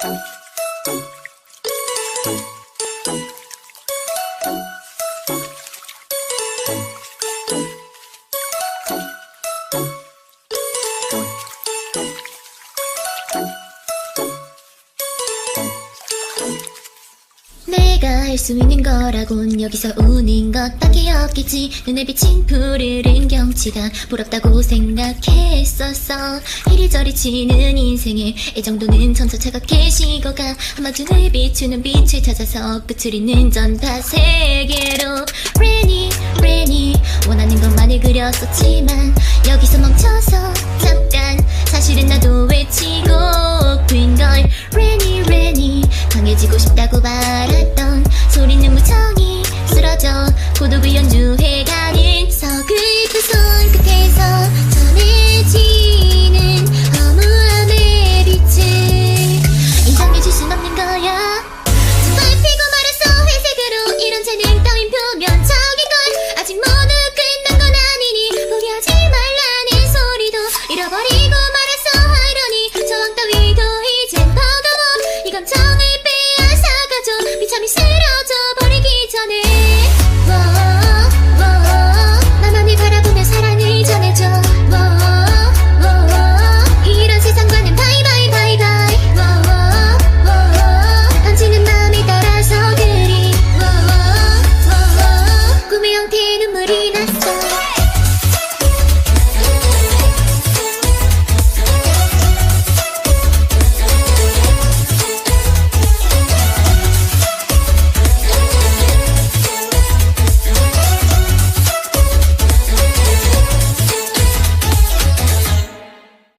Thank you. 내가 할 수 있는 거라곤 여기서 우는 것밖에 없겠지. 눈에 비친 푸르른 경치가 부럽다고 생각했었어. 이리저리 치는 인생에 이 정도는 천차차갑게 식어가. 한마준을 비추는 빛을 찾아서 끝을 잇는 전파 세계로. Rainy, Rainy 원하는 것만을 그렸었지만 강해지고 싶다고 말했던 소리는 무정히 쓰러져. 연주해